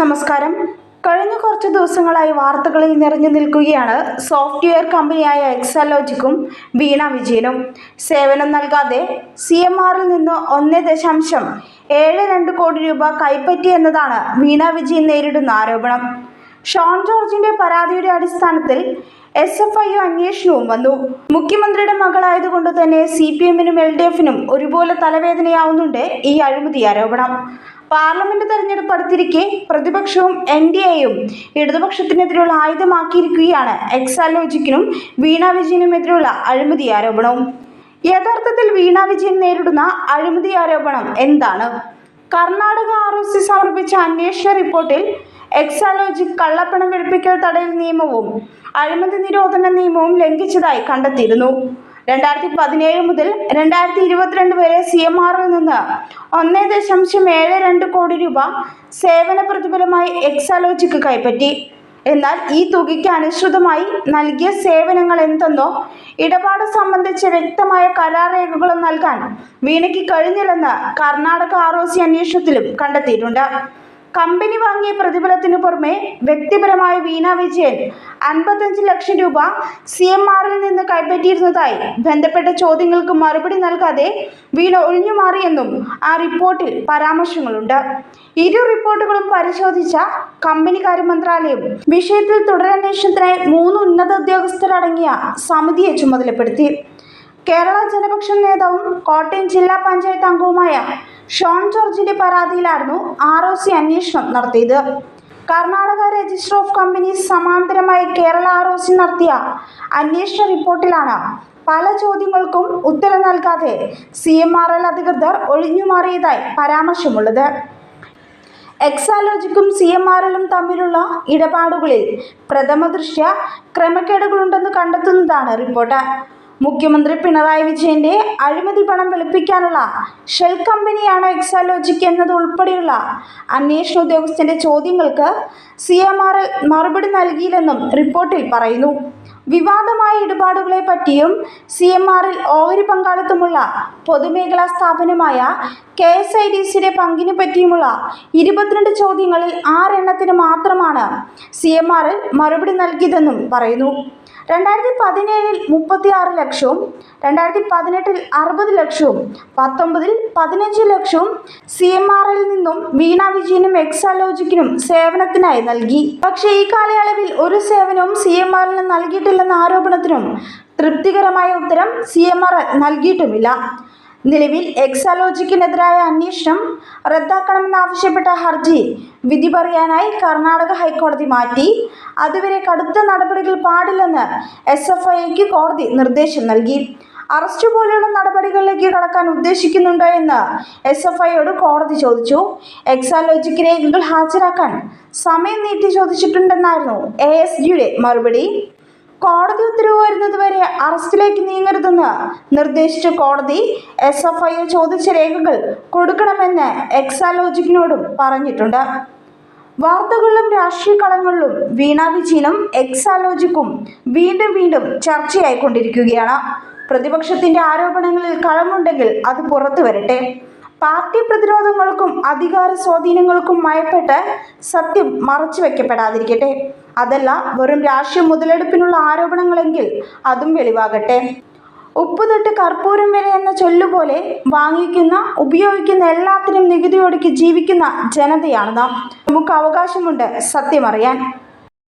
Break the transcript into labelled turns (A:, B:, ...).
A: നമസ്കാരം. കഴിഞ്ഞ കുറച്ച് ദിവസങ്ങളായി വാർത്തകളിൽ നിറഞ്ഞു നിൽക്കുകയാണ് സോഫ്റ്റ്വെയർ കമ്പനിയായ എക്സാലോജിക്കും വീണ വിജയനും. സേവനം നൽകാതെ സി എം ആറിൽ നിന്ന് ഒന്ന് ദശാംശം ഏഴ് രണ്ട് കോടി രൂപ കൈപ്പറ്റി എന്നതാണ് വീണ വിജയൻ നേരിടുന്ന ആരോപണം. ഷോൺ ജോർജിന്റെ പരാതിയുടെ അടിസ്ഥാനത്തിൽ എസ് എഫ് ഐ അന്വേഷണവും വന്നു. മുഖ്യമന്ത്രിയുടെ മകളായതുകൊണ്ട് തന്നെ സി പി എമ്മിനും എൽ ഡി എഫിനും ഒരുപോലെ തലവേദനയാവുന്നുണ്ട് ഈ അഴിമതി ആരോപണം. പാർലമെന്റ് തെരഞ്ഞെടുപ്പ് അടുത്തിരിക്കെ പ്രതിപക്ഷവും എൻ ഡി എയും ഇടതുപക്ഷത്തിനെതിരെയുള്ള ആയുധമാക്കിയിരിക്കുകയാണ്. എക്സാലോജിക്കിനും വീണ വിജയനുമെതിരെയുള്ള അഴിമതി ആരോപണവും. യഥാർത്ഥത്തിൽ വീണ വിജയൻ നേരിടുന്ന അഴിമതി ആരോപണം എന്താണ്? കർണാടക ആർ ഒ സി സമർപ്പിച്ച അന്വേഷണ റിപ്പോർട്ടിൽ എക്സാലോജിക് കള്ളപ്പണം വെളുപ്പിക്കൽ തടയൽ നിയമവും അഴിമതി നിരോധന നിയമവും ലംഘിച്ചതായി കണ്ടെത്തിയിരുന്നു. രണ്ടായിരത്തി പതിനേഴ് മുതൽ രണ്ടായിരത്തി ഇരുപത്തിരണ്ട് വരെ സി എം ആറിൽ നിന്ന് ഒന്ന് ദശാംശം ഏഴ് രണ്ട് കോടി രൂപ സേവന പ്രതിഫലമായി എക്സാലോജിക്ക് കൈപ്പറ്റി. എന്നാൽ ഈ തുകയ്ക്ക് അനുസൃതമായി നൽകിയ സേവനങ്ങൾ എന്തെന്നോ ഇടപാട് സംബന്ധിച്ച വ്യക്തമായ കരാർ രേഖകളോ നൽകാൻ വീണയ്ക്ക് കഴിഞ്ഞില്ലെന്ന് കർണാടക ആർ ഒ സി അന്വേഷണത്തിലും കണ്ടെത്തിയിട്ടുണ്ട്. കമ്പനി വാങ്ങിയ പ്രതിഫലത്തിനു പുറമെ വ്യക്തിപരമായ വീണ വിജയൻ അൻപത്തഞ്ച് ലക്ഷം രൂപ സി എം ആറിൽ നിന്ന് കൈപ്പറ്റിയിരുന്നതായി ബന്ധപ്പെട്ട ചോദ്യങ്ങൾക്ക് മറുപടി നൽകാതെ വീണ ഒഴിഞ്ഞുമാറിയെന്നും ആ റിപ്പോർട്ടിൽ പരാമർശങ്ങളുണ്ട്. ഇരു റിപ്പോർട്ടുകളും പരിശോധിച്ച കമ്പനി കാര്യ മന്ത്രാലയം വിഷയത്തിൽ തുടരന്വേഷണത്തിനായി മൂന്ന് ഉന്നത ഉദ്യോഗസ്ഥരടങ്ങിയ സമിതിയെ ചുമതലപ്പെടുത്തി. കേരള ജനപക്ഷം നേതാവും കോട്ടയം ജില്ലാ പഞ്ചായത്ത് അംഗവുമായ ഷോൺ ജോർജിന്റെ പരാതിയിലായിരുന്നു ആർ ഒ സി അന്വേഷണം നടത്തിയത്. കർണാടക രജിസ്റ്റർ ഓഫ് കമ്പനീസ് സമാന്തരമായി കേരള ആർ ഒ സി നടത്തിയ അന്വേഷണ റിപ്പോർട്ടിലാണ് പല ചോദ്യങ്ങൾക്കും ഉത്തരം നൽകാതെ സി എം ആർ എൽ അധികൃതർ ഒഴിഞ്ഞുമാറിയതായി പരാമർശമുള്ളത്. എക്സാലോജിക്കും സി എം ആർ എല്ലും തമ്മിലുള്ള ഇടപാടുകളിൽ പ്രഥമ ദൃശ്യ ക്രമക്കേടുകളുണ്ടെന്ന് കണ്ടെത്തുന്നതാണ് റിപ്പോർട്ട്. മുഖ്യമന്ത്രി പിണറായി വിജയന്റെ അഴിമതി പണം വെളുപ്പിക്കാനുള്ള ഷെൽ കമ്പനിയാണ് എക്സാലോജിക് എന്നത് ഉൾപ്പെടെയുള്ള അന്വേഷണ ഉദ്യോഗസ്ഥന്റെ ചോദ്യങ്ങൾക്ക് സി മറുപടി നൽകിയില്ലെന്നും റിപ്പോർട്ടിൽ പറയുന്നു. വിവാദമായ ഇടപാടുകളെ പറ്റിയും സി എം ആറിൽ ഓഹരി പങ്കാളിത്തമുള്ള പൊതുമേഖലാ സ്ഥാപനമായ കെ എസ് ഐ ഡി സിയുടെ പങ്കിനെ പറ്റിയുമുള്ള ഇരുപത്തിരണ്ട് ചോദ്യങ്ങളിൽ ആറെണ്ണത്തിന് മാത്രമാണ് സി എം ആറിൽ മറുപടി നൽകിയതെന്നും പറയുന്നു. രണ്ടായിരത്തി പതിനേഴിൽ മുപ്പത്തി ആറ് ലക്ഷവും രണ്ടായിരത്തി പതിനെട്ടിൽ അറുപത് ലക്ഷവും പത്തൊമ്പതിൽ പതിനഞ്ച് ലക്ഷവും സി എം ആറിൽ നിന്നും വീണ വിജയനും എക്സാലോജിക്കിനും സേവനത്തിനായി നൽകി. പക്ഷേ ഈ കാലയളവിൽ ഒരു സേവനവും സി എം ആറിന് നൽകിയിട്ടില്ലെന്ന ആരോപണത്തിനും തൃപ്തികരമായ ഉത്തരം സി എം ആർ നൽകിയിട്ടുമില്ല. നിലവിൽ എക്സാലോജിക്കിനെതിരായ അന്വേഷണം റദ്ദാക്കണമെന്നാവശ്യപ്പെട്ട ഹർജി വിധി പറയാനായി കർണാടക ഹൈക്കോടതി മാറ്റി. അതുവരെ കടുത്ത നടപടികൾ പാടില്ലെന്ന് എസ് എഫ് ഐക്ക് കോടതി നിർദ്ദേശം നൽകി. അറസ്റ്റ് പോലെയുള്ള നടപടികളിലേക്ക് കടക്കാൻ ഉദ്ദേശിക്കുന്നുണ്ടോ എന്ന് എസ് എഫ് ഐയോട് കോടതി ചോദിച്ചു. എക്സാലോജിക്ക് രേഖകൾ ഹാജരാക്കാൻ സമയം നീട്ടി ചോദിച്ചിട്ടുണ്ടെന്നായിരുന്നു എ എസ് ജിയുടെ മറുപടി. കോടതി ഉത്തരവ് വരുന്നതുവരെ അറസ്റ്റിലേക്ക് നീങ്ങരുതെന്ന് നിർദ്ദേശിച്ച കോടതി എസ് എഫ് ഐ ചോദിച്ച രേഖകൾ കൊടുക്കണമെന്ന് എക്സാലോജിക്കിനോടും പറഞ്ഞിട്ടുണ്ട്. വാർത്തകളിലും രാഷ്ട്രീയ കളങ്ങളിലും വീണ വിജയനും എക്സാലോജിക്കും വീണ്ടും വീണ്ടും ചർച്ചയായിക്കൊണ്ടിരിക്കുകയാണ്. പ്രതിപക്ഷത്തിന്റെ ആരോപണങ്ങളിൽ കളമുണ്ടെങ്കിൽ അത് പുറത്തു വരട്ടെ പാർട്ടി പ്രതിരോധങ്ങൾക്കും അധികാര സ്വാധീനങ്ങൾക്കും മയപ്പെട്ട് സത്യം മറച്ചു വെക്കപ്പെടാതിരിക്കട്ടെ. അതല്ല വെറും രാഷ്ട്രീയ മുതലെടുപ്പിനുള്ള ആരോപണങ്ങളെങ്കിൽ അതും വെളിവാകട്ടെ. ഉപ്പ് തൊട്ട് കർപ്പൂരം വരെ എന്ന ചൊല്ലുപോലെ വാങ്ങിക്കുന്ന ഉപയോഗിക്കുന്ന എല്ലാത്തിനും നികുതി ഒടുക്കി ജീവിക്കുന്ന ജനതയാണ് നാം. നമുക്ക് അവകാശമുണ്ട് സത്യമറിയാൻ.